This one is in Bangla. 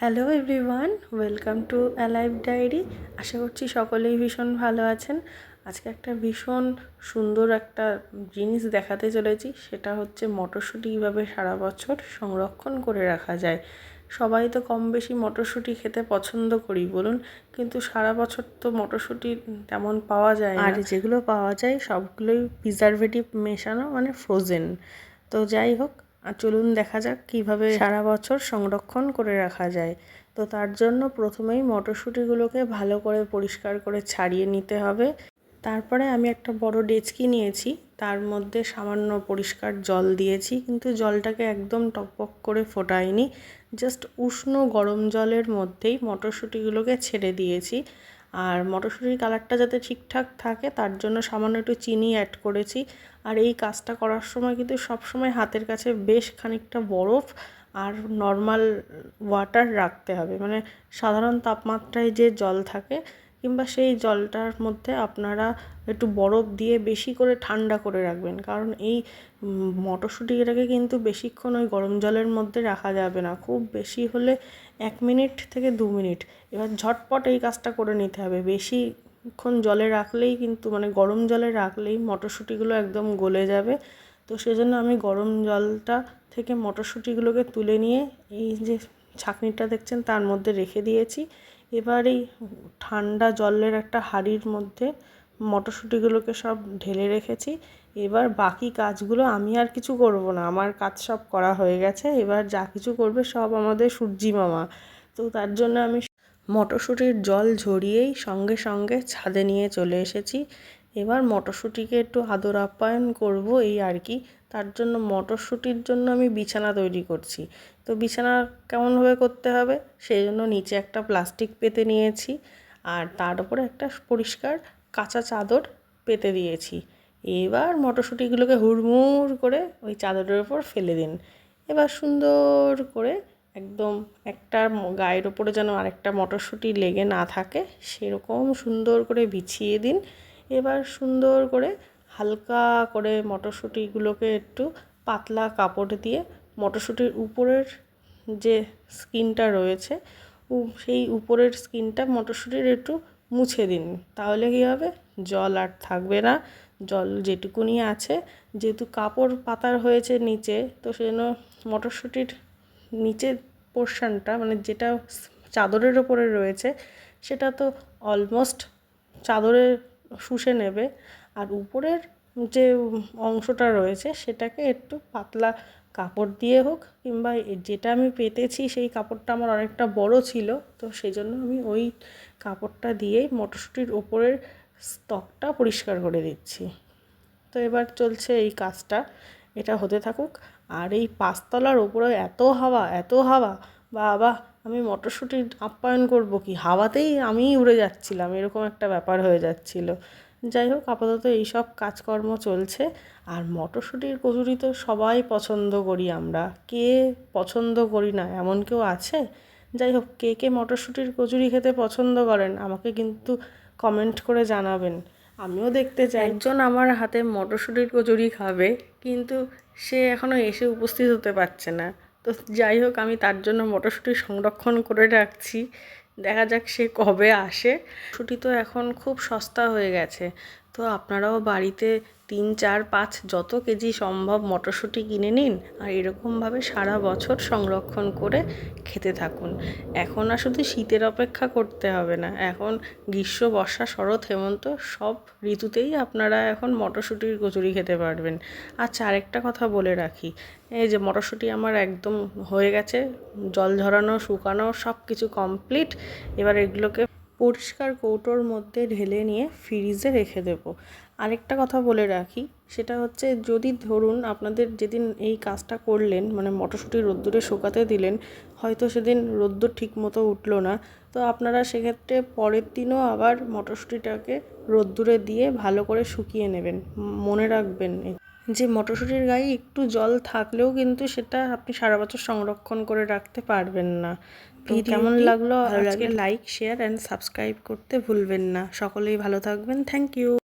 Hello everyone, welcome to alive diary আশা করছি সকলেই ভীষণ ভালো আছেন। আজকে একটা ভীষণ সুন্দর একটা জিনিস দেখাতে চলেছি, সেটা হচ্ছে মটরশুঁটি কীভাবে সারা বছর সংরক্ষণ করে রাখা যায়। সবাই তো কম বেশি মটরশুঁটি খেতে পছন্দ করি, বলুন, কিন্তু সারা বছর তো মটরশুঁটি তেমন পাওয়া যায়। আর যেগুলো পাওয়া যায়, সবগুলোই প্রিজারভেটিভ মেশানো মানে ফ্রোজেন তো যাই হোক আর চলুন দেখা যাক কীভাবে সারা বছর সংরক্ষণ করে রাখা যায়। তো তার জন্য প্রথমেই মটরশুঁটিগুলোকে ভালো করে পরিষ্কার করে ছাড়িয়ে নিতে হবে। তারপরে আমি একটা বড় ডেচকি নিয়েছি। তার মধ্যে সামান্য পরিষ্কার জল দিয়েছি, কিন্তু জলটাকে একদম টকবক করে ফোটাইনি। জাস্ট উষ্ণ গরম জলের মধ্যেই মটরশুঁটিগুলোকে ছেড়ে দিয়েছি। আর মটরশুঁটির কালারটা যাতে ঠিকঠাক থাকে, তার জন্য সামান্য একটু চিনি অ্যাড করেছি। আর এই কাজটা করার সময় কিন্তু সবসময় হাতের কাছে বেশ খানিকটা বরফ আর নর্মাল ওয়াটার রাখতে হবে। মানে সাধারণ তাপমাত্রায় যে জল থাকে কিংবা সেই জলটার মধ্যে আপনারা একটু বরফ দিয়ে বেশি করে ঠান্ডা করে রাখবেন। কারণ এই মটরশুঁটিটাকে কিন্তু বেশিক্ষণ ওই গরম জলের মধ্যে রাখা যাবে না। খুব বেশি হলে এক মিনিট থেকে দু মিনিট। এবার ঝটপট এই কাজটা করে নিতে হবে। বেশিক্ষণ জলে রাখলেই কিন্তু মানে গরম জলে রাখলেই মটরশুঁটিগুলো একদম গলে যাবে। তো সেজন্য আমি গরম জলটা থেকে মটরশুঁটিগুলোকে তুলে নিয়ে এই যে ছাঁকনিটা দেখছেন, তার মধ্যে রেখে দিয়েছি। এবার এই ঠান্ডা জলের একটা হাঁড়ির মধ্যে মটরশুঁটিগুলোকে সব ঢেলে রেখেছি। এবার বাকি কাজগুলো আমি আর কিছু করব না। আমার কাজ সব করা হয়ে গেছে। এবার যা কিছু করবে সব আমাদের সূর্যি মামা। তো তার জন্য আমি মটরশুঁটির জল ঝরিয়েই সঙ্গে সঙ্গে ছাদে নিয়ে চলে এসেছি। এবার মটরশুঁটিকে একটু আদর আপ্যায়ন করব এই আর কি। তার জন্য মটরশুঁটির জন্য আমি বিছানা তৈরি করছি। তো বিছানা কেমনভাবে করতে হবে? সেই জন্য নিচে একটা প্লাস্টিক পেতে নিয়েছি আর তার উপরে একটা পরিষ্কার কাঁচা চাদর পেতে দিয়েছি। এবার মটরশুঁটিগুলোকে হুড়মুড় করে ওই চাদরের ওপর ফেলে দিন। এবার সুন্দর করে একদম একটা গায়ের ওপরে যেন আরেকটা মটরশুঁটি লেগে না থাকে সেরকম সুন্দর করে বিছিয়ে দিন। এবার সুন্দর করে হালকা করে মটরশুঁটিগুলোকে একটু পাতলা কাপড় দিয়ে মটরশুঁটির উপরের যে স্কিনটা রয়েছে সেই উপরের স্কিনটা মটরশুঁটির একটু মুছে দিন। তাহলে কী হবে? জল আর থাকবে না। জল যেটুকুনি আছে, যেহেতু কাপড় পাতার হয়েছে নিচে, তো সেজন্য মটরশুঁটির নিচের পোর্শানটা মানে যেটা চাদরের ওপরে রয়েছে, সেটা তো অলমোস্ট চাদরে শুষে নেবে। আর উপরের যে অংশটা রয়েছে, সেটাকে একটু পাতলা কাপড় দিয়ে হোক কিংবা যেটা আমি পেতেছি সেই কাপড়টা আমার অনেকটা বড় ছিল। তো সেই জন্য আমি ওই কাপড়টা দিয়েই মটরশুঁটির ওপরের স্তকটা পরিষ্কার করে দিচ্ছি। তো এবার চলছে এই কাজটা। এটা হতে থাকুক। আর এই পাঁচতলার ওপরে এত হাওয়া এত হাওয়া, বাবা, আমি মটরশুঁটির আপ্যায়ন করব কি? হাওয়াতেই আমিই উড়ে যাচ্ছিলাম। এরকম একটা ব্যাপার হয়ে যাচ্ছিল। যাই হোক, আপাতত এইসব কাজকর্ম চলছে। আর মটরশুঁটির কচুরি তো সবাই পছন্দ করি আমরা। কে পছন্দ করি না, এমন কেউ আছে? যাই হোক, কে কে মটরশুঁটির কচুরি খেতে পছন্দ করেন, আমাকে কিন্তু কমেন্ট করে জানাবেন। আমিও দেখতে চাই। একজন আমার হাতে মটরশুঁটির কচুরি খাবে, কিন্তু সে এখনও এসে উপস্থিত হতে পারছে না। তো যাই হোক, আমি তার জন্য মটরশুঁটি সংরক্ষণ করে রাখছি। দেখা যাক সে কবে আসে। ছুটি তো এখন খুব সস্তা হয়ে গেছে। তো আপনারাও বাড়িতে তিন, চার, পাঁচ যত কেজি সম্ভব মটরশুঁটি কিনে নিন আর এরকমভাবে সারা বছর সংরক্ষণ করে খেতে থাকুন। এখন আর শুধু শীতের অপেক্ষা করতে হবে না। এখন গ্রীষ্ম, বর্ষা, শরৎ, হেমন্ত সব ঋতুতেই আপনারা এখন মটরশুঁটির কচুরি খেতে পারবেন। আচ্ছা আরেকটা কথা বলে রাখি। এই যে মটরশুঁটি আমার একদম হয়ে গেছে, জল ঝরানো, শুকানো সব কিছু কমপ্লিট এবার এগুলোকে পরিষ্কার কৌটোর মধ্যে ঢেলে নিয়ে ফ্রিজে রেখে দেবো। আরেকটা কথা বলে রাখি, সেটা হচ্ছে যদি ধরুন আপনাদের যেদিন এই কাজটা করলেন মানে মটরশুঁটি রোদ্দুরে শুকাতে দিলেন, হয়তো সেদিন রোদ্দুর ঠিক মতো উঠল না। তো আপনারা সেক্ষেত্রে পরের দিনও আবার মটরশুঁটিটাকে রোদ্দুরে দিয়ে ভালো করে শুকিয়ে নেবেন। মনে রাখবেন যে মটরশুঁটির গায়ে একটু জল থাকলেও কিন্তু সেটা আপনি সারা বছর সংরক্ষণ করে রাখতে পারবেন না। তো কেমন লাগল ভালো লাগে। লাইক শেয়ার অ্যান্ড সাবস্ক্রাইব করতে ভুলবেন না। সকলেই ভালো থাকবেন। Thank you